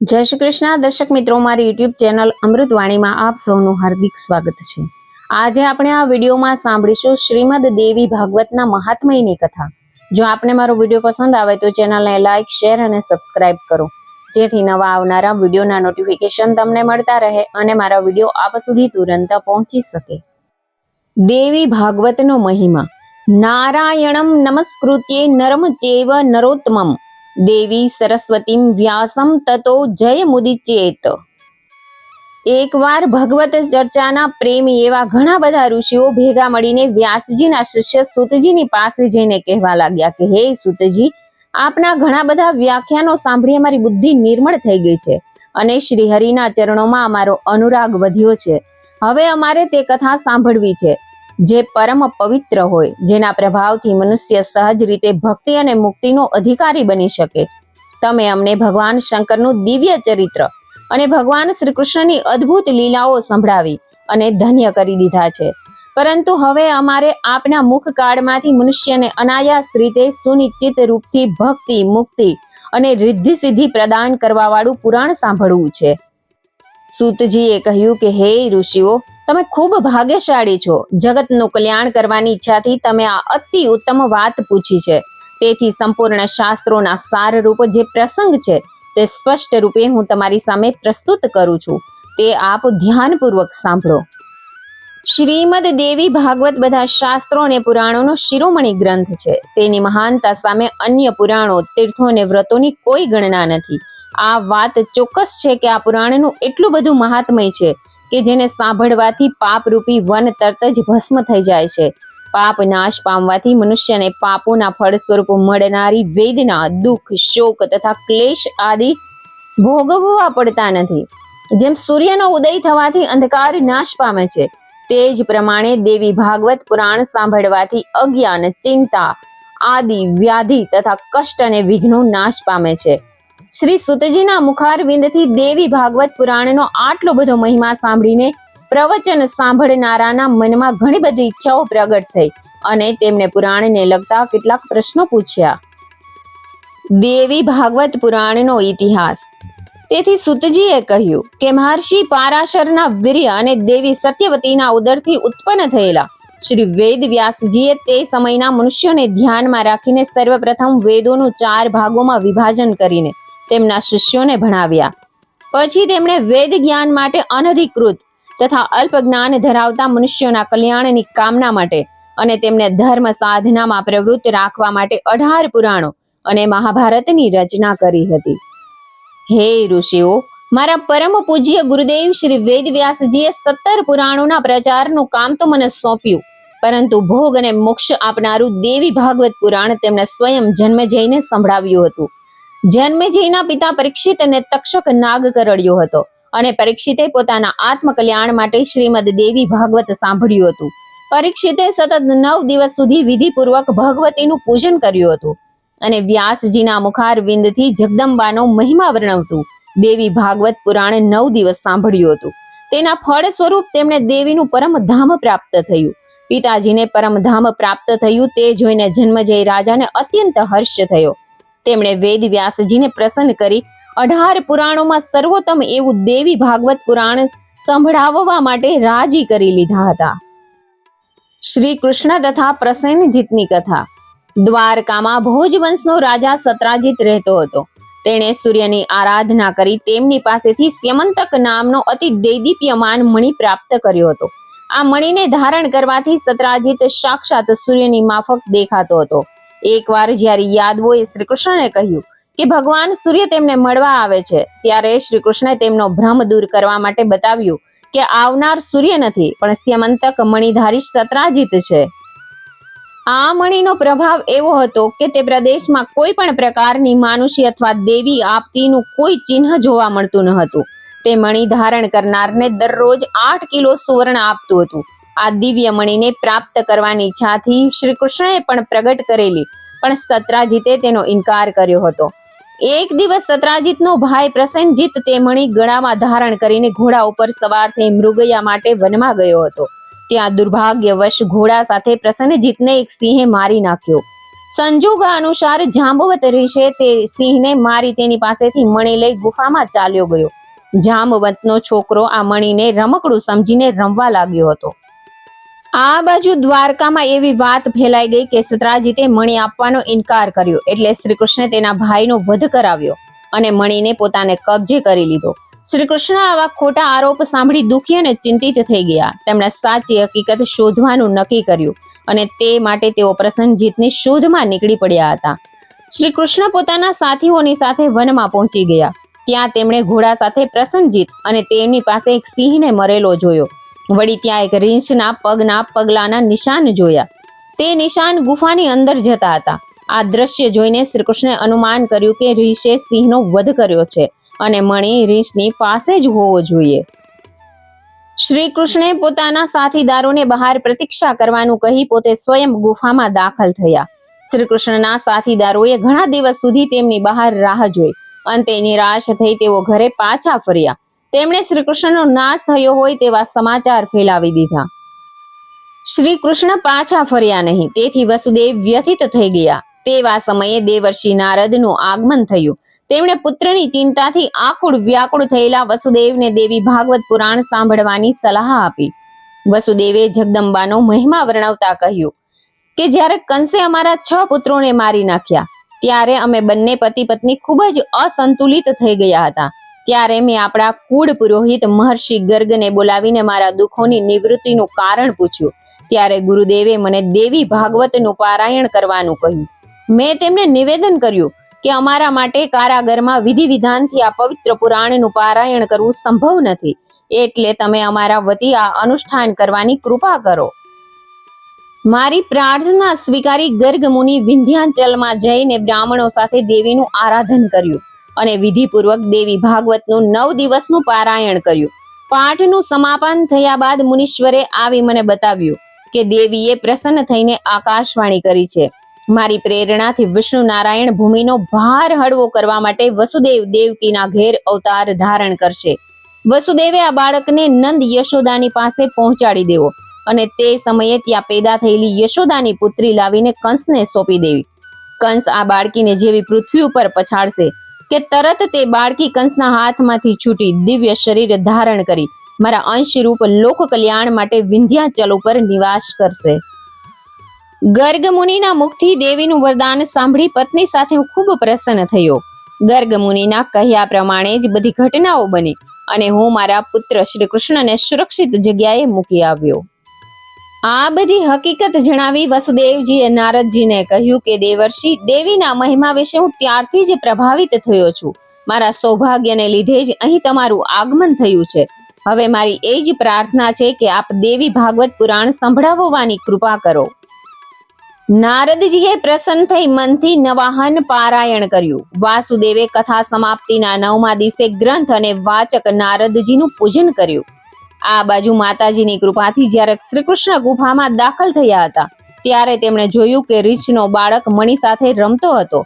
જય શ્રી કૃષ્ણ. દર્શક મિત્રો, મારી યુટ્યુબ ચેનલ અમૃતવાણીમાં આપ સૌનું હાર્દિક સ્વાગત છે. આજે આપણે આ વિડીયોમાં સાંભળીશું શ્રીમદ દેવી ભાગવતના મહાત્મયની કથા. જો આપને મારો વીડિયો પસંદ આવે તો ચેનલને લાઇક શેર અને સબસ્ક્રાઇબ કરો. જેથી નવા આવનારા વિડીયોના નોટિફિકેશન તમને મળતા રહે અને મારા વીડિયો આપ સુધી તુરંત પહોંચી શકે. દેવી ભાગવતનો મહિમા. નારાયણમ નમસ્કૃત્યે નરમ ચેવ નરોત્તમમ. દેવી સરસ્વતીમ વ્યાસમ તતો જય મુદિચેત. એકવાર ભગવત ચર્ચાના પ્રેમી એવા ઘણા બધા ઋષિઓ ભેગા મળીને વ્યાસજીના શિષ્ય સુતજીની પાસે જઈને કહેવા લાગ્યા કે, હે સુતજી, આપના ઘણા બધા વ્યાખ્યાનો સાંભળી અમારી બુદ્ધિ નિર્મળ થઈ ગઈ છે અને શ્રી હરિના ચરણોમાં અમારો અનુરાગ વધ્યો છે. હવે અમારે તે કથા સાંભળવી છે. જે પરમ પવિત્ર હોય, જેના પ્રભાવથી મનુષ્ય સહજ રીતે ભક્તિ અને મુક્તિનો અધિકારી બની શકે. તમે અમને ભગવાન શંકરનું દિવ્ય ચરિત્ર અને ભગવાન શ્રી કૃષ્ણની અદ્ભુત લીલાઓ સંભળાવી અને ધન્ય કરી દીધા છે. પરંતુ હવે અમારે આપના મુખ કાળમાંથી મનુષ્યને અનાયાસ રીતે સુનિશ્ચિત રૂપથી ભક્તિ, મુક્તિ અને રિદ્ધિ સિદ્ધિ પ્રદાન કરવા વાળું પુરાણ સાંભળવું છે. સૂતજીએ કહ્યું કે, હે ઋષિઓ તમે ખૂબ ભાગ્યશાળી છો. જગતનું કલ્યાણ કરવાની ઈચ્છાથી તમે આ અતિ ઉત્તમ વાત પૂછી છે. તેથી સંપૂર્ણ શાસ્ત્રોના સારરૂપ જે પ્રસંગ છે, તે સ્પષ્ટ રૂપે હું તમારી સામે પ્રસ્તુત કરું છું. તે આપ ધ્યાનપૂર્વક સાંભળો. શ્રીમદ દેવી ભાગવત બધા શાસ્ત્રો અને પુરાણોનો શિરોમણી ગ્રંથ છે. તેની મહાનતા સામે અન્ય પુરાણો, તીર્થો અને વ્રતોની કોઈ ગણના નથી. આ વાત ચોક્કસ છે કે આ પુરાણનું એટલું બધું મહાત્મય છે કે જેને સાંભળવાથી પાપરૂપી વન તરત જ ભસ્મ થઈ જાય છે. પાપ નાશ પામવાથી મનુષ્યને પાપોના ફળ સ્વરૂપ મળનારી વેદના, દુઃખ, શોક તથા ક્લેશ આદિ ભોગવવા પડતા નથી. જેમ સૂર્યનો ઉદય થવાથી અંધકાર નાશ પામે છે, તે જ પ્રમાણે દેવી ભાગવત પુરાણ સાંભળવાથી અજ્ઞાન, ચિંતા આદિ, વ્યાધિ તથા કષ્ટ અને વિઘ્નો નાશ પામે છે. શ્રી સુતજીના મુખારવિંદથી દેવી ભાગવત પુરાણનો આટલો બધો મહિમા સાંભળીને પ્રવચન સાંભળનારાના મનમાં ઘણી બધી ઈચ્છાઓ પ્રગટ થઈ અને તેમને પુરાણને લગતા કેટલાક પ્રશ્નો પૂછ્યા. દેવી ભાગવત પુરાણનો ઇતિહાસ. તેથી સુતજીએ કહ્યું કે મહર્ષિ પારાશરના વીર્ય અને દેવી સત્યવતીના ઉદરથી ઉત્પન્ન થયેલા શ્રી વેદ વ્યાસજીએ તે સમયના મનુષ્યોને ધ્યાનમાં રાખીને સર્વપ્રથમ વેદોનું ચાર ભાગોમાં વિભાજન કરીને તેમના શિષ્યોને ભણાવ્યા. પછી તેમણે વેદ જ્ઞાન માટે અનધિકૃત તથા અલ્પ જ્ઞાન ધરાવતા મનુષ્યોના કલ્યાણની કામના માટે અને તેમને ધર્મ સાધનામાં પ્રવૃત્ત રાખવા માટે અઢાર પુરાણો અને મહાભારતની રચના કરી હતી. હે ઋષિઓ, મારા પરમ પૂજ્ય ગુરુદેવ શ્રી વેદવ્યાસજીએ સત્તર પુરાણોના પ્રચારનું કામ તો મને સોંપ્યું, પરંતુ ભોગ અને મોક્ષ આપનારું દેવી ભાગવત પુરાણ તેમણે સ્વયં જન્મ જઈને સંભળાવ્યું હતું. જન્મેજયના પિતા પરીક્ષિત અને તક્ષક નાગ કરડ્યો હતો અને પરીક્ષિતે પોતાના આત્મકલ્યાણ માટે શ્રીમદ દેવી ભાગવત સાંભળ્યું હતું. પરીક્ષિતે સતત નવ દિવસ સુધી વિધિપૂર્વક ભગવતીનું પૂજન કર્યું હતું અને વ્યાસજીના મુખારવિંદથી જગદંબાનો મહિમા વર્ણવતું દેવી ભાગવત પુરાણ નવ દિવસ સાંભળ્યું હતું. તેના ફળ સ્વરૂપ તેમણે દેવીનું પરમધામ પ્રાપ્ત થયું. પિતાજીને પરમધામ પ્રાપ્ત થયું તે જોઈને જન્મજય રાજાને અત્યંત હર્ષ થયો. તેમણે વેદ વ્યાસજીને પ્રસન્ન કરી, અઢાર પુરાણોમાં સર્વોત્તમ એવું દેવી ભાગવત પુરાણ સંભળાવવા માટે રાજી કરી લીધા હતા. શ્રી કૃષ્ણ તથા પ્રસેનજીતની કથા. દ્વારકામાં ભોજવંશનો રાજા સત્રાજીત રહેતો હતો. તેણે સૂર્યની આરાધના કરી તેમની પાસેથી સ્યમંતક નામનો અતિ દૈદીપ્યમાન મણિ પ્રાપ્ત કર્યો હતો. આ મણિને ધારણ કરવાથી સત્રાજીત સાક્ષાત સૂર્યની માફક દેખાતો હતો. એકવાર જ્યારે યાદવોએ શ્રી કૃષ્ણને કહ્યું કે ભગવાન સૂર્ય તેમને મળવા આવે છે, ત્યારે શ્રી કૃષ્ણે તેમનો ભ્રમ દૂર કરવા માટે બતાવ્યું કે આવનાર સૂર્ય નથી, પણ સ્યમંતક મણિધારી સતરાજીત છે. આ મણીનો પ્રભાવ એવો હતો કે તે પ્રદેશમાં કોઈ પણ પ્રકારની માનુષી અથવા દેવી આપતીનું કોઈ ચિહ્ન જોવા મળતું ન હતું. તે મણિ ધારણ કરનારને દરરોજ આઠ કિલો સુવર્ણ આપતું હતું. આ દિવ્ય મણિને પ્રાપ્ત કરવાની ઈચ્છાથી શ્રી કૃષ્ણએ પણ પ્રગટ કરેલી, પણ સત્રાજીતે તેનો ઇનકાર કર્યો હતો. એક દિવસ સત્રાજીતનો ભાઈ પ્રસેનજીત તે મણી ગળામાં ધારણ કરીને ઘોડા ઉપર સવાર થઈ મૃગયા માટે વનમાં ગયો હતો. ત્યાં દુર્ભાગ્યવશ ઘોડા સાથે પ્રસન્નજીતને એક સિંહે મારી નાખ્યો. સંજોગ અનુસાર જાંબવત ઋષે તે સિંહને મારી તેની પાસેથી મણી લઈ ગુફામાં ચાલ્યો ગયો. જાંબવતનો છોકરો આ મણીને રમકડું સમજીને રમવા લાગ્યો હતો. આ બાજુ દ્વારકામાં એવી વાત ફેલાઈ ગઈ કે સતરાજીતે મણી આપવાનો ઇનકાર કર્યો એટલે શ્રી કૃષ્ણે તેના ભાઈનો વધ કરાવ્યો અને મણીને પોતાને કબજે કરી લીધો. શ્રી કૃષ્ણ આવા ખોટા આરોપ સાંભળી દુખી અને ચિંતિત થઈ ગયા. તેમણે સાચી હકીકત શોધવાનું નક્કી કર્યું અને તે માટે તેઓ પ્રસન્નજીતની શોધમાં નીકળી પડ્યા હતા. શ્રી કૃષ્ણ પોતાના સાથીઓની સાથે વનમાં પહોંચી ગયા. ત્યાં તેમણે ઘોડા સાથે પ્રસન્નજીત અને તેમની પાસે એક સિંહને મરેલો જોયો. વળી ત્યાં એક રીંછના પગના પગલાના નિશાન જોયા. તે નિશાન ગુફાની અંદર જતા હતા. આ દ્રશ્ય જોઈને શ્રીકૃષ્ણે અનુમાન કર્યું કે રીંછે સિંહનો વધ કર્યો છે અને મણી રીંછની પાસે જ હોવો જોઈએ. શ્રી કૃષ્ણે પોતાના સાથીદારોને બહાર પ્રતીક્ષા કરવાનું કહી પોતે સ્વયં ગુફામાં દાખલ થયા. શ્રી કૃષ્ણના સાથીદારોએ ઘણા દિવસ સુધી તેમની બહાર રાહ જોઈ. અંતે નિરાશ થઈ તેઓ ઘરે પાછા ફર્યા. તેમણે શ્રી કૃષ્ણનો નાશ થયો હોય તેવા સમાચાર ફેલાવી દીધા. શ્રી કૃષ્ણ પાછા ફર્યા નહીં, તેથી વસુદેવ વ્યથિત થઈ ગયા. તેવા સમયે દેવર્ષિ નારદનું આગમન થયું. તેમણે પુત્રની ચિંતાથી આકુળ વ્યાકુળ થયેલા વસુદેવને દેવી ભાગવત પુરાણ સાંભળવાની સલાહ આપી. વસુદેવે જગદંબાનો મહિમા વર્ણવતા કહ્યું કે જ્યારે કંસે અમારા છ પુત્રોને મારી નાખ્યા, ત્યારે અમે બંને પતિ પત્ની ખૂબ જ અસંતુલિત થઈ ગયા હતા. ત્યારે મેં આપણા કુળ પુરોહિત મહર્ષિ ગર્ગને બોલાવીને મારા દુઃખોની નિવૃત્તિનું કારણ પૂછ્યું. ત્યારે ગુરુદેવે મને દેવી ભાગવતનું પારાયણ કરવાનું કહ્યું. મેં તેમને નિવેદન કર્યું કે અમારા માટે કારાગરમાં વિધિ વિધાનથી આ પવિત્ર પુરાણનું પારાયણ કરવું સંભવ નથી. એટલે તમે અમારા વતી આ અનુષ્ઠાન કરવાની કૃપા કરો. મારી પ્રાર્થના સ્વીકારી ગર્ગ મુનિ વિંધ્યાચલમાં જઈને બ્રાહ્મણો સાથે દેવીનું આરાધન કર્યું. અને વિધિપૂર્વક દેવી ભાગવતનું નવ દિવસનું પારાયણ કર્યું. પાઠનું સમાપન થયા બાદ મુનીશ્વરે આવી મને બતાવ્યું કે દેવીએ પ્રસન્ન થઈને આકાશવાણી કરી છે. મારી પ્રેરણાથી વિષ્ણુ નારાયણ ભૂમિનો ભાર હળવો કરવા માટે વસુદેવ દેવકીના ઘેર અવતાર ધારણ કરશે. વસુદેવે આ બાળકને નંદ યશોદાની પાસે પહોંચાડી દેવો અને તે સમયે ત્યાં પેદા થયેલી યશોદાની પુત્રી લાવીને કંસને સોંપી દેવી. કંસ આ બાળકીને જેવી પૃથ્વી ઉપર પછાડશે કે તરત તે બાળકી કંસના હાથમાંથી છૂટી દિવ્ય શરીર ધારણ કરી મારા અંશરૂપ લોક કલ્યાણ માટે વિંધ્યાચલ ઉપર નિવાસ કરશે. ગર્ગ મુનિના મુખથી દેવીનું વરદાન સાંભળી પત્ની સાથે હું ખૂબ પ્રસન્ન થયો. ગર્ગ મુનિના કહ્યા પ્રમાણે જ બધી ઘટનાઓ બની અને હું મારા પુત્ર શ્રી કૃષ્ણને સુરક્ષિત જગ્યાએ મૂકી આવ્યો. આ બધી હકીકત જણાવી વસુદેવજીએ નારદજીને કહ્યું કે, દેવર્ષિ, દેવીના મહિમા વિશે હું ત્યારથી જ પ્રભાવિત થયો છું. મારા સૌભાગ્યને લીધે જ અહીં તમારું આગમન થયું છે. હવે મારી એ જ પ્રાર્થના છે કે આપ દેવી ભાગવત પુરાણ સંભળાવવાની કૃપા કરો. નારદજીએ પ્રસન્ન થઈ મનથી નવાહન પારાયણ કર્યું. વાસુદેવે કથા સમાપ્તિના નવમા દિવસે ગ્રંથ અને વાચક નારદજીનું પૂજન કર્યું. આ બાજુ માતાજીની કૃપાથી જ્યારે શ્રી કૃષ્ણ ગુફામાં દાખલ થયા હતા, ત્યારે તેમણે જોયું કે રીછનો બાળક મણી સાથે રમતો હતો.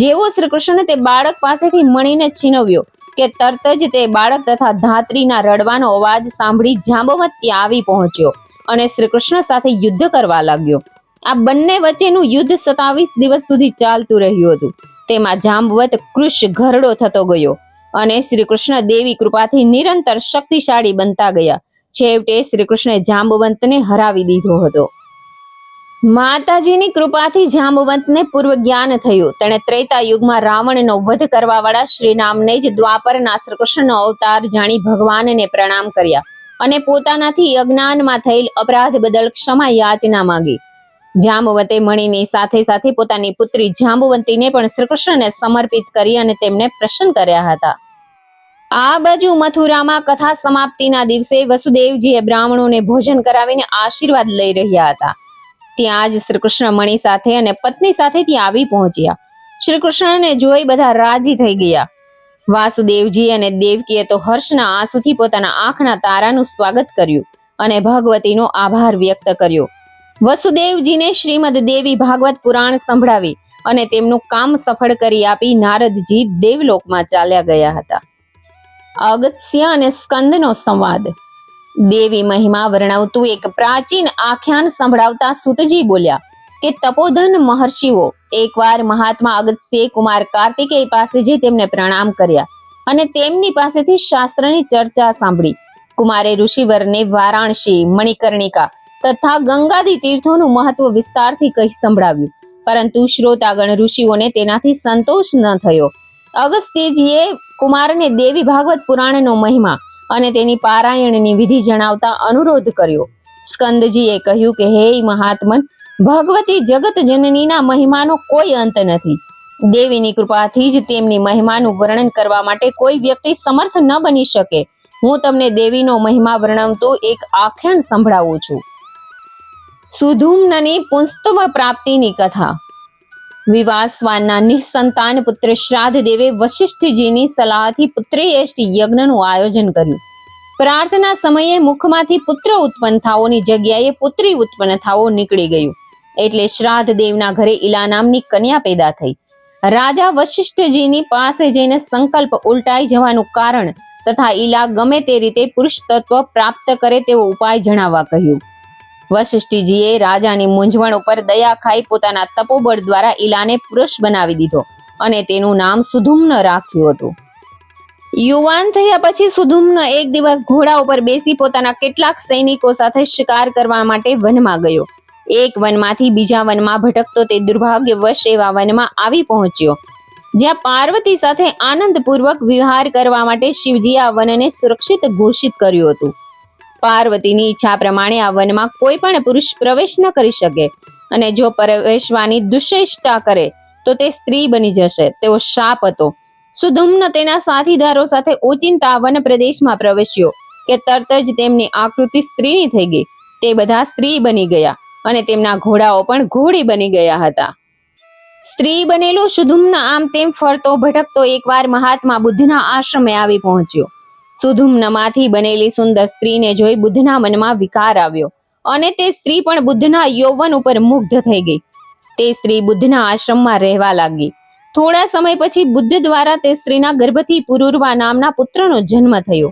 જેવો શ્રી કૃષ્ણ તે બાળક પાસેથી મણીને છીનવ્યો કે તરત જ તે બાળક તથા ધાત્રીના રડવાનો અવાજ સાંભળી જાંબવત ત્યાં આવી પહોંચ્યો અને શ્રી કૃષ્ણ સાથે યુદ્ધ કરવા લાગ્યો. આ બંને વચ્ચેનું યુદ્ધ સતાવીસ દિવસ સુધી ચાલતું રહ્યું હતું. તેમાં જાંબવત કૃષ ઘરડો થતો ગયો. અને શ્રી કૃષ્ણ દેવી કૃપાથી નિરંતર શક્તિશાળી બનતા ગયા. છેવટે શ્રી કૃષ્ણે જાંબવંતને હરાવી દીધો હતો. માતાજીની કૃપાથી જાંબવંતને પૂર્વ જ્ઞાન થયું. તેણે ત્રેતા યુગમાં રાવણનો વધ કરવા વાળા શ્રી નામને જ દ્વાપરના શ્રી કૃષ્ણનો અવતાર જાણી ભગવાનને પ્રણામ કર્યા અને પોતાનાથી અજ્ઞાનમાં થયેલ અપરાધ બદલ ક્ષમા યાચના માંગી. જાંબવતે મણીની સાથે સાથે પોતાની પુત્રી જાંબુવંતીને પણ શ્રીકૃષ્ણને સમર્પિત કરી અને તેમને પ્રસન્ન કર્યા હતા. આ બાજુ મથુરામાં કથા સમાપ્તિના દિવસે વસુદેવજીએ બ્રાહ્મણોને ભોજન કરાવીને આશીર્વાદ લઈ રહ્યા હતા. ત્યાં જ શ્રી કૃષ્ણ મણી સાથે અને પત્ની સાથે ત્યાં આવી પહોંચ્યા. શ્રી કૃષ્ણને જોઈ બધા રાજી થઈ ગયા. વાસુદેવજી અને દેવકીએ તો હર્ષના આંસુથી પોતાના આંખના તારાનું સ્વાગત કર્યું અને ભગવતીનો આભાર વ્યક્ત કર્યો. વસુદેવજીને શ્રીમદ દેવી ભાગવત પુરાણ સંભળાવી અને તેમનું કામ સફળ કરી આપી નારદજી દેવલોકમાં ચાલ્યા ગયા હતા. અગત્ય અને સ્કંદનો સંવાદ. દેવી મહિમા વર્ણવતું એક પ્રાચીન આખ્યાન સંભળાવતા સુતજી બોલ્યા કે તપોધન મહર્ષિઓ, એકવાર મહાત્મા અગત્ય કુમાર કાર્તિકેય પાસે જઈ તેમને પ્રણામ કર્યા અને તેમની પાસેથી શાસ્ત્રની ચર્ચા સાંભળી. કુમારે ઋષિવરને વારાણસી, મણિકર્ણિકા તથા ગંગાદી તીર્થોનું મહત્વ વિસ્તારથી કહી સંભળાવ્યું, પરંતુ શ્રોતાગણ ઋષિઓને તેનાથી સંતોષ ન થયો. અગસ્ત્યજીએ કુમારને દેવી ભાગવત પુરાણનો મહિમા અને તેની પારાયણની વિધિ જણાવતા અનુરોધ કર્યો. સ્કંદજીએ કહ્યું કે, હે મહાત્મન, ભગવતી જગત જનનીના મહિમાનો કોઈ અંત નથી. દેવીની કૃપાથી જ તેમની મહિમાનું વર્ણન કરવા માટે કોઈ વ્યક્તિ સમર્થ ન બની શકે. હું તમને દેવીનો મહિમા વર્ણવતો એક આખ્યાન સંભળાવું છું. સુધુમ્નની પુસ્તવ પ્રાપ્તિની કથા. વિવાસવાનના નિસંતાન પુત્ર શ્રાદ્ધ દેવે વશિષ્ઠજીની સલાહથી પુત્રેષ્ટ યજ્ઞનું આયોજન કર્યું. પ્રાર્થના સમયે મુખમાંથી પુત્ર ઉત્પન્ન થાઓની જગ્યાએ પુત્રી ઉત્પન્ન થાઓ નીકળી ગયું. એટલે શ્રાદ્ધ દેવના ઘરે ઈલા નામની કન્યા પેદા થઈ. રાજા વશિષ્ઠજીની પાસે જઈને સંકલ્પ ઉલટાઈ જવાનું કારણ તથા ઈલા ગમે તે રીતે પુરુષ તત્વ પ્રાપ્ત કરે તેવો ઉપાય જણાવવા કહ્યું. વશિષ્ઠજીએ રાજાની મૂંઝવણ ઉપર દયા ખાઈ પોતાના તપોબળ દ્વારા ઈલાને પુરુષ બનાવી દીધો અને તેનું નામ સુધુમ્ન રાખ્યું હતું. યુવાન થયા પછી સુધુમ્ન એક દિવસ ઘોડા ઉપર બેસી પોતાના કેટલાક સૈનિકો સાથે શિકાર કરવા માટે વનમાં ગયો. એક વનમાંથી બીજા વનમાં ભટકતો તે દુર્ભાગ્યવશ એવા વનમાં આવી પહોંચ્યો, જ્યાં પાર્વતી સાથે આનંદપૂર્વક વિહાર કરવા માટે શિવજી આ વનને સુરક્ષિત ઘોષિત કર્યું હતું. પાર્વતીની ઈચ્છા પ્રમાણે આ વનમાં કોઈ પણ પુરુષ પ્રવેશ ન કરી શકે. અને જો પ્રવેશવાની દુશ્ચેષ્ટા કરે, તો તે સ્ત્રી બની જશે. તેવો શાપ હતો. સુધુમ્ન તેના સાથીદારો સાથે ઓચિંતા વન પ્રદેશમાં પ્રવેશ્યો કે તરત જ તેમની આકૃતિ સ્ત્રીની થઈ ગઈ. તે બધા સ્ત્રી બની ગયા અને તેમના ઘોડાઓ પણ ઘોડી બની ગયા હતા. સ્ત્રી બનેલો સુધુમ્ન આમ તેમ ફરતો, ભટકતો એકવાર મહાત્મા બુદ્ધના આશ્રમે આવી પહોંચ્યો. સુધુમ્નમાંથી બનેલી સુંદર સ્ત્રીને જોઈ બુદ્ધના મનમાં વિકાર આવ્યો અને તે સ્ત્રી પણ બુદ્ધના યૌવન ઉપર મુગ્ધ થઈ ગઈ. તે સ્ત્રી બુદ્ધના આશ્રમમાં રહેવા લાગી. થોડા સમય પછી બુદ્ધ દ્વારા તે સ્ત્રીના ગર્ભથી પુરુરવા નામના પુત્રનો જન્મ થયો.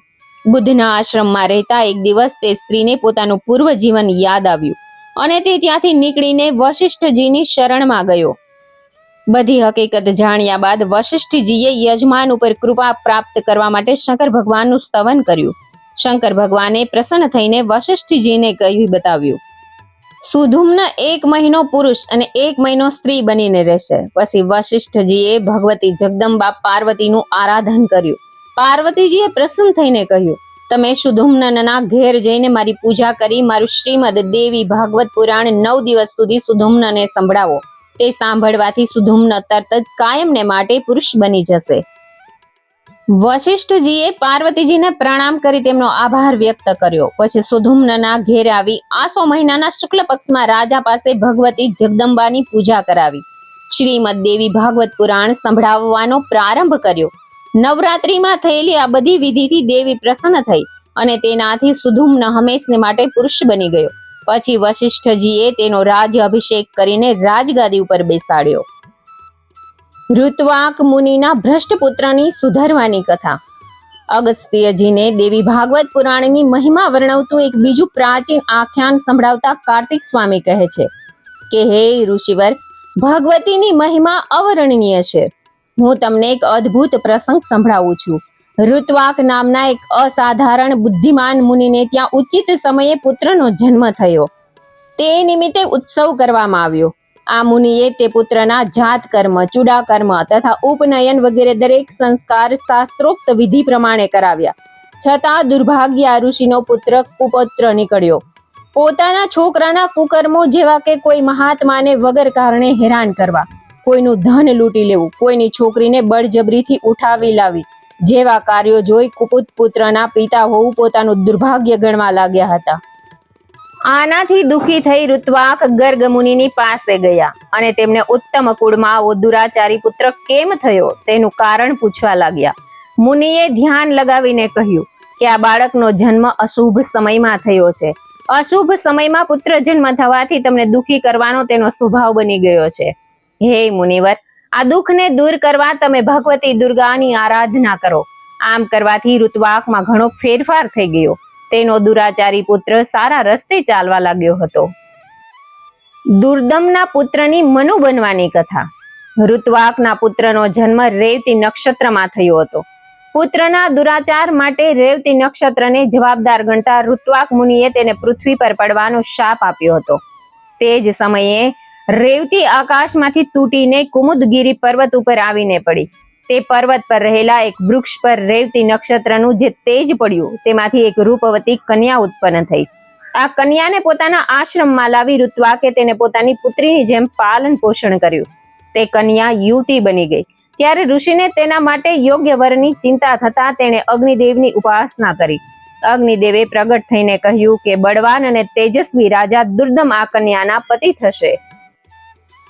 બુદ્ધના આશ્રમમાં રહેતા એક દિવસ તે સ્ત્રીને પોતાનું પૂર્વ જીવન યાદ આવ્યું અને તે ત્યાંથી નીકળીને વશિષ્ઠજીની શરણમાં ગયો. બધી હકીકત જાણ્યા બાદ વશિષ્ઠજીએ યજમાન ઉપર કૃપા પ્રાપ્ત કરવા માટે શંકર ભગવાનનું સ્તવન કર્યું. શંકર ભગવાને પ્રસન્ન થઈને વશિષ્ઠજીને કહ્યું બતાવ્યું, સુધુમ્ન એક મહિનો પુરુષ અને એક મહિનો સ્ત્રી બનીને રહેશે. પછી વશિષ્ઠજીએ ભગવતી જગદંબા પાર્વતીનું આરાધન કર્યું. પાર્વતીજીએ પ્રસન્ન થઈને કહ્યું, તમે સુધુમ્નના ઘેર જઈને મારી પૂજા કરી મારું શ્રીમદ દેવી ભાગવત પુરાણ નવ દિવસ સુધી સુધુમ્નને સંભળાવો. તે સાંભળવાથી સુધુમ્ન તરત જ કાયમને માટે પુરુષ બની જશે. વશિષ્ઠજીએ પાર્વતીજીને પ્રણામ કરી તેમનો આભાર વ્યક્ત કર્યો. પછી સુધુમ્નના ઘેર આવી આસો મહિનાના શુક્લ પક્ષમાં રાજા પાસે ભગવતી જગદંબાની પૂજા કરાવી. શ્રીમદ દેવી ભાગવત પુરાણ સંભળાવવાનો પ્રારંભ કર્યો. નવરાત્રીમાં થયેલી આ બધી વિધિથી દેવી પ્રસન્ન થઈ અને તેનાથી સુધુમ્ન હંમેશને માટે પુરુષ બની ગયો. પછી વશિષ્ઠજીએ તેનો રાજ્ય અભિષેક કરીને રાજગાદી ઉપર બેસાડ્યો. ઋત્વાક મુનિના ભ્રષ્ટ પુત્રની સુધારવાની કથા. અગસ્ત્યજીને દેવી ભાગવત પુરાણની મહિમા વર્ણવતું એક બીજું પ્રાચીન આખ્યાન સંભળાવતા કાર્તિક સ્વામી કહે છે કે, હે ઋષિવર, ભગવતીની મહિમા અવર્ણનીય છે. હું તમને એક અદ્ભુત પ્રસંગ સંભળાવું છું. ઋત્વાક નામના એક અસાધારણ બુદ્ધિમાન મુનિને ત્યાં ઉચિત સમયે પુત્રનો જન્મ થયો. તે નિમિત્તે ઉત્સવ કરવામાં આવ્યો. આ મુનિએ તે પુત્રના જાત કર્મ, ચૂડા કર્મ તથા ઉપનયન વગેરે દરેક સંસ્કાર શાસ્ત્રોક્ત વિધિ પ્રમાણે કરાવ્યા. છતાં દુર્ભાગ્ય ઋષિનો પુત્ર કુપુત્ર નીકળ્યો. પોતાના છોકરાના કુકર્મો જેવા કે કોઈ મહાત્માને વગર કારણે હેરાન કરવા, કોઈનું ધન લૂંટી લેવું, કોઈની છોકરીને બળજબરીથી ઉઠાવી લાવી જેવા કાર્યો જોઈ કુપુત પુત્રના પિતા હોવું પોતાનું દુર્ભાગ્ય ગણવા લાગ્યા હતા. આનાથી દુખી થઈ ઋત્વાક ગર્ગ પાસે ગયા અને તેમને ઉત્તમ કુળમાં આવો દુરાચારી પુત્ર કેમ થયો તેનું કારણ પૂછવા લાગ્યા. મુનિએ ધ્યાન લગાવીને કહ્યું કે આ બાળકનો જન્મ અશુભ સમયમાં થયો છે. અશુભ સમયમાં પુત્ર જન્મ થવાથી તમને દુખી કરવાનો તેનો સ્વભાવ બની ગયો છે. હે મુનિવર આ દુઃખને દૂર કરવા તમે ભગવતી દુર્ગાની આરાધના કરો. આમ કરવાથી ઋતવાકમાં ઘણો ફેરફાર થઈ ગયો. તેનો દુરાચારી પુત્ર સારા રસ્તે ચાલવા લાગ્યો હતો. દુર્દમના પુત્રની મનુ બનવાની કથા. ઋત્વાકના પુત્રનો જન્મ રેવતી નક્ષત્રમાં થયો હતો. પુત્રના દુરાચાર માટે રેવતી નક્ષત્રને જવાબદાર ગણતા ઋતવાક મુનિએ તેને પૃથ્વી પર પડવાનો શાપ આપ્યો હતો. તે જ સમયે રેવતી આકાશમાંથી તૂટીને કુમુદગીરી પર્વત ઉપર આવીને પડી. તે પર્વત પર રહેલા એક વૃક્ષ પર રેવતી નક્ષત્રનું જે તેજ પડ્યું, તેમાંથી એક રૂપવતી કન્યા ઉત્પન્ન થઈ. આ કન્યાને પોતાના આશ્રમમાં લાવી ઋત્વાકે તેને પોતાની પુત્રીની જેમ પાલન પોષણ કર્યું. તે કન્યા યુવતી બની ગઈ. ત્યારે ઋષિને તેના માટે યોગ્ય વરની ચિંતા થતા તેણે અગ્નિદેવની ઉપાસના કરી. અગ્નિદેવે પ્રગટ થઈને કહ્યું કે, બળવાન અને તેજસ્વી રાજા દુર્દમ આ કન્યાના પતિ થશે.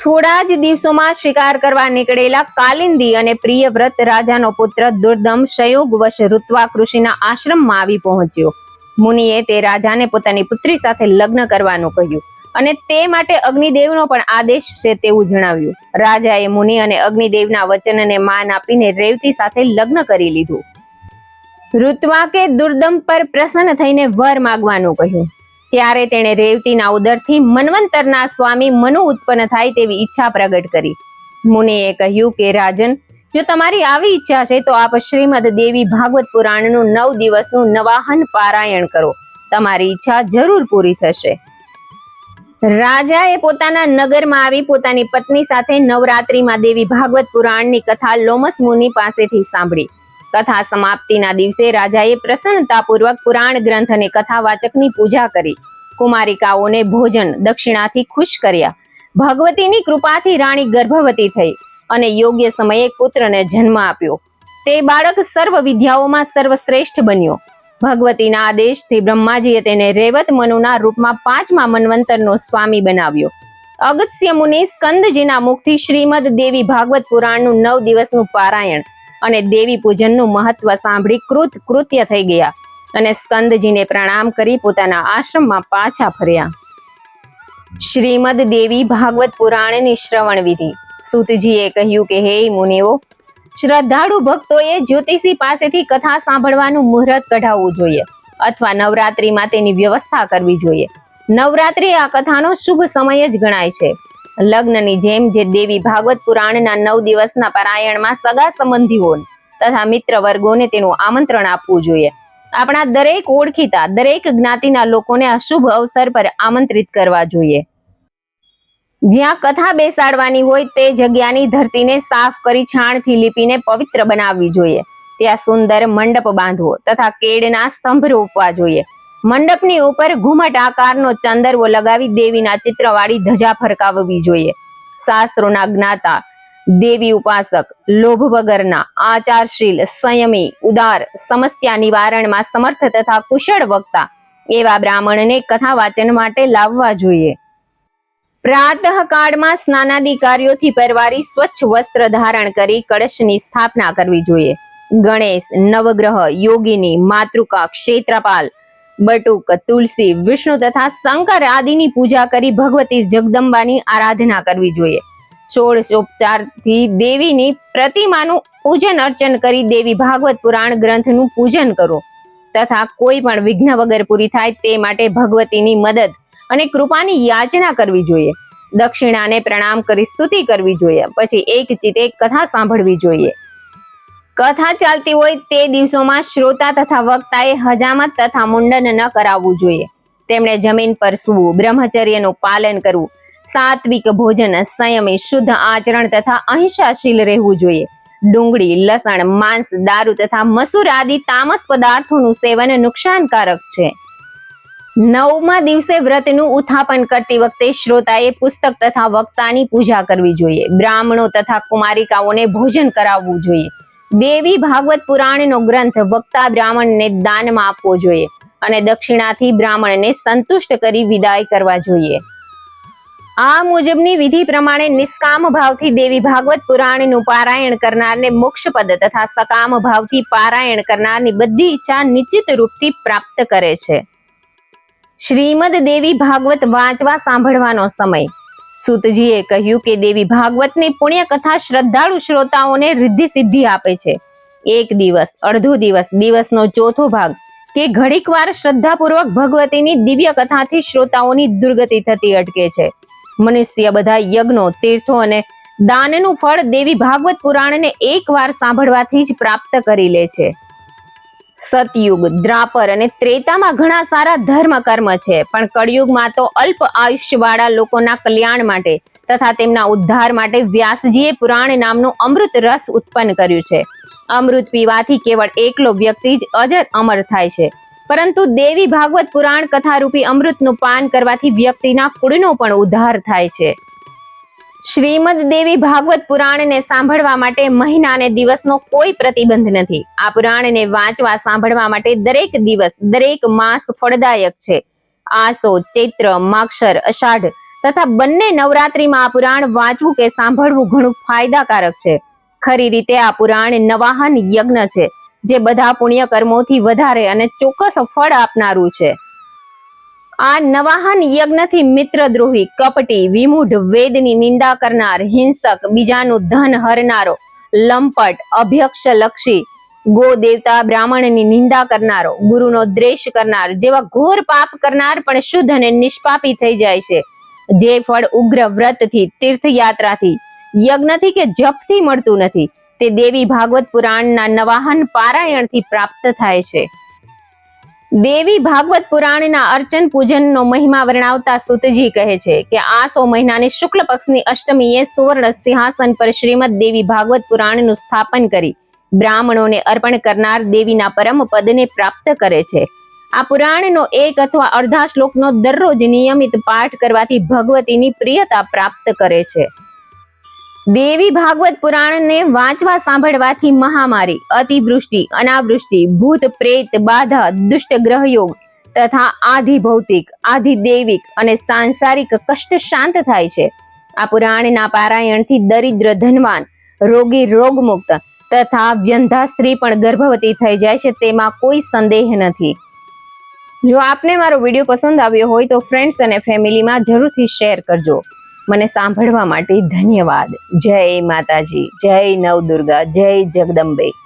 થોડા જ દિવસોમાં શિકાર કરવા નીકળેલા કાલિંદી અને પ્રિયવ્રત રાજાનો પુત્ર દુર્દમ સંયોગવશ ઋત્વા કૃષિના આશ્રમમાં આવી પહોંચ્યો. મુનિએ તે રાજાને પોતાની પુત્રી સાથે લગ્ન કરવાનું કહ્યું અને તે માટે અગ્નિદેવનો પણ આદેશ છે તેવું જણાવ્યું. રાજાએ મુનિ અને અગ્નિદેવના વચનને માન આપીને રેવતી સાથે લગ્ન કરી લીધું. ઋત્વાકે દુર્દમ પર પ્રસન્ન થઈને વર માગવાનું કહ્યું. ત્યારે તેણે રેવતીના ઉદરથી મનવંતરના સ્વામી મનુ ઉત્પન્ન થાય તેવી ઈચ્છા પ્રગટ કરી. મુનિએ કહ્યું કે, રાજન, જો તમારી આવી ઈચ્છા છે, તો આપ શ્રીમદ દેવી ભાગવત પુરાણનું નવ દિવસનું નવાહન પારાયણ કરો. તમારી ઈચ્છા જરૂર પૂરી થશે. રાજાએ પોતાના નગરમાં આવી પોતાની પત્ની સાથે નવરાત્રીમાં દેવી ભાગવત પુરાણની કથા લોમસ મુનિ પાસેથી સાંભળી. કથા સમાપ્તિના દિવસે રાજાએ પ્રસન્નતાપૂર્વક પુરાણ ગ્રંથ અને કથાવાચકની પૂજા કરી. કુમારિકાઓને ભોજન દક્ષિણાથી ખુશ કર્યા. ભગવતીની કૃપાથી રાણી ગર્ભવતી થઈ અને યોગ્ય સમયે પુત્રને જન્મ આપ્યો. તે બાળક સર્વ વિદ્યાઓમાં સર્વશ્રેષ્ઠ બન્યો. ભગવતીના આદેશથી બ્રહ્માજીએ તેને રેવત મનુના રૂપમાં પાંચમા મનવંતરનો સ્વામી બનાવ્યો. અગત્ય મુનિ સ્કંદજીના મુખથી શ્રીમદ દેવી ભાગવત પુરાણનું નવ દિવસનું પારાયણ અને દેવી પૂજનનું મહત્વ સાંભળી કૃત કૃત્ય થઈ ગયા અને સ્કંદજીને પ્રણામ કરી પોતાના આશ્રમમાં પાછા ફર્યા. શ્રીમદ દેવી ભાગવત પુરાણની શ્રવણ વિધિ. સુતજીએ કહ્યું કે, હે મુનિઓ, શ્રદ્ધાળુ ભક્તોએ જ્યોતિષી પાસેથી કથા સાંભળવાનું મુહૂર્ત કઢાવવું જોઈએ અથવા નવરાત્રિમાં તેની વ્યવસ્થા કરવી જોઈએ. નવરાત્રિ આ કથાનો શુભ સમય જ ગણાય છે. લગ્નની જેમ જે દેવી ભાગવત પુરાણના નવ દિવસના પારાયણમાં સગા સંબંધીઓને તથા મિત્ર વર્ગોને તેનું આમંત્રણ આપવું જોઈએ. આપણા દરેક ઓળખીતા, દરેક જ્ઞાતિના લોકોને આ શુભ અવસર પર આમંત્રિત કરવા જોઈએ. જ્યાં કથા બેસાડવાની હોય તે જગ્યાની ધરતીને સાફ કરી છાણથી લીપીને પવિત્ર બનાવવી જોઈએ. ત્યાં સુંદર મંડપ બાંધવો તથા કેળના સ્તંભ રોપવા જોઈએ. મંડપની ઉપર ઘુમટ આકારનો ચંદરવો લગાવી દેવીના ચિત્રવાળી ધજા ફરકાવવી જોઈએ. શાસ્ત્રોના જ્ઞાતા, દેવી ઉપાસક, લોભ વગરના આચારશીલ, સંયમી, ઉદાર, સમસ્યા નિવારણમાં સમર્થ તથા કુશળ વક્તા એવા બ્રાહ્મણને કથા વાચન માટે લાવવા જોઈએ. પ્રાતઃ કાળમાં સ્નાનાદિ કાર્યોથી પરવારી સ્વચ્છ વસ્ત્ર ધારણ કરી કળશની સ્થાપના કરવી જોઈએ. ગણેશ, નવગ્રહ, યોગીની, માતૃકા, ક્ષેત્રપાલ બટુક, તુલસી, વિષ્ણુ તથા શંકર આદિની પૂજા કરી ભગવતી જગદંબાની આરાધના કરવી જોઈએ. ષોડશોપચારથી દેવીની પ્રતિમાનું પૂજન અર્ચન કરી દેવી ભાગવત પુરાણ ગ્રંથનું પૂજન કરો. તથા કોઈ પણ વિઘ્ન વગર પૂરી થાય તે માટે ભગવતીની મદદ અને કૃપાની યાચના કરવી જોઈએ. દક્ષિણાને પ્રણામ કરી સ્તુતિ કરવી જોઈએ. પછી એક ચિતે કથા સાંભળવી જોઈએ. કથા ચાલતી હોય તે દિવસોમાં શ્રોતા તથા વક્તાએ હજામત તથા મુંડન ન કરાવવું જોઈએ. તેમણે જમીન પર સૂવું, બ્રહ્મચર્યનું પાલન કરવું, સાત્વિક ભોજન, સંયમી, શુદ્ધ આચરણ તથા અહિંસાશીલ રહેવું જોઈએ. ડુંગળી, લસણ, માંસ, દારૂ તથા મસૂર આદિ તામસ પદાર્થોનું સેવન નુકસાનકારક છે. નવમા દિવસે વ્રતનું ઉત્થાપન કરતી વખતે શ્રોતાએ પુસ્તક તથા વક્તાની પૂજા કરવી જોઈએ. બ્રાહ્મણો તથા કુમારિકાઓને ભોજન કરાવવું જોઈએ. દેવી ભાગવત પુરાણનો ગ્રંથ વક્તા બ્રાહ્મણને દાનમાં આપવો જોઈએ અને દક્ષિણાથી બ્રાહ્મણને સંતુષ્ટ કરી વિદાય કરવા જોઈએ. આ મુજબની વિધિ પ્રમાણે નિષ્કામ ભાવથી દેવી ભાગવત પુરાણનું પારાયણ કરનારને મોક્ષપદ તથા સકામ ભાવથી પારાયણ કરનારની બધી ઈચ્છા નિશ્ચિત રૂપથી પ્રાપ્ત કરે છે. શ્રીમદ દેવી ભાગવત વાંચવા સાંભળવાનો સમય સુતજીએ કહ્યું કે દેવી ભાગવતની પુણ્ય કથા શ્રદ્ધાળુ શ્રોતાઓને રિદ્ધિ સિદ્ધિ આપે છે. એક દિવસ, અડધો દિવસ, દિવસનો ચોથો ભાગ કે ઘડીક વાર શ્રદ્ધાપૂર્વક ભગવતીની દિવ્ય કથાથી શ્રોતાઓની દુર્ગતિ થતી અટકે છે. મનુષ્ય બધા યજ્ઞો, તીર્થો અને દાનનું ફળ દેવી ભાગવત પુરાણને એકવાર સાંભળવાથી જ પ્રાપ્ત કરી લે છે. સતયુગ, દ્રાપર અને ત્રેતામાં ઘણા સારા ધર્મ કર્મ છે. પણ કળિયુગમાં તો અલ્પ આયુષ્યવાળા લોકોના કલ્યાણ માટે તથા તેમના ઉદ્ધાર માટે વ્યાસજીએ પુરાણ નામનું અમૃત રસ ઉત્પન્ન કર્યું છે. અમૃત પીવાથી કેવળ એકલો વ્યક્તિ જ અજર અમર થાય છે. પરંતુ દેવી ભાગવત પુરાણ કથા રૂપી અમૃતનું પાન કરવાથી વ્યક્તિના કુળનો પણ ઉદ્ધાર થાય છે. શ્રીમદ દેવી ભાગવત પુરાણને સાંભળવા માટે મહિના અને દિવસનો કોઈ પ્રતિબંધ નથી. આ પુરાણને વાંચવા સાંભળવા માટે દરેક દિવસ, દરેક માસ ફળદાયક છે. આસો, ચૈત્ર, માક્ષર, અષાઢ તથા બંને નવરાત્રીમાં આ પુરાણ વાંચવું કે સાંભળવું ઘણું ફાયદાકારક છે. ખરી રીતે આ પુરાણ નવાહન યજ્ઞ છે, જે બધા પુણ્ય કર્મોથી વધારે અને ચોક્કસ ફળ આપનારું છે. આ નવાહન યજ્ઞથી મિત્રદ્રોહી કપટી, વિમૂઢ વેદની નિંદા કરનાર હિંસક, બીજાનું ધન હરનારો, લંપટ અભ્યક્ષ લક્ષી ગો દેવતા બ્રાહ્મણની નિંદા કરનારો, ગુરુનો દ્વેષ કરનાર, જેવા ઘોર પાપ કરનાર પણ શુદ્ધ અને નિષ્પાપી થઈ જાય છે. જે ફળ ઉગ્ર વ્રતથી, તીર્થયાત્રાથી, યજ્ઞથી કે જપથી મળતું નથી, તે દેવી ભાગવત પુરાણના નવાહન પારાયણથી પ્રાપ્ત થાય છે. દેવી ભાગવત પુરાણના અર્ચન પૂજનનો મહિમા વર્ણવતા સુતજી કહે છે કે આસો મહિનાની શુક્લ પક્ષની અષ્ટમીએ સુવર્ણ સિંહાસન પર શ્રીમદ દેવી ભાગવત પુરાણનું સ્થાપન કરી બ્રાહ્મણોને અર્પણ કરનાર દેવીના પરમ પદને પ્રાપ્ત કરે છે. આ પુરાણનો એક અથવા અડધા શ્લોકનો દરરોજ નિયમિત પાઠ કરવાથી ભગવતીની પ્રિયતા પ્રાપ્ત કરે છે. દેવી ભાગવત પુરાણને વાંચવા સાંભળવાથી મહામારી, અતિવૃષ્ટિ, અનાવૃષ્ટિ, ભૂત પ્રેત, બાધા, દુષ્ટ ગ્રહયોગ તથા આધિ ભૌતિક આધિ દૈવિક અને સાંસારિક કષ્ટ શાંત થાય છે. આ પુરાણના પારાયણથી દરિદ્ર ધનવાન, રોગી રોગમુક્ત તથા વ્યંધા સ્ત્રી પણ ગર્ભવતી થઈ જાય છે તેમાં કોઈ સંદેહ નથી. જો આપને મારો વીડિયો પસંદ આવ્યો હોય તો ફ્રેન્ડ્સ અને ફેમિલીમાં જરૂરથી શેર કરજો. મને સાંભળવા માટે ધન્યવાદ. જય માતાજી જય નવદુર્ગા જય જગદંબે.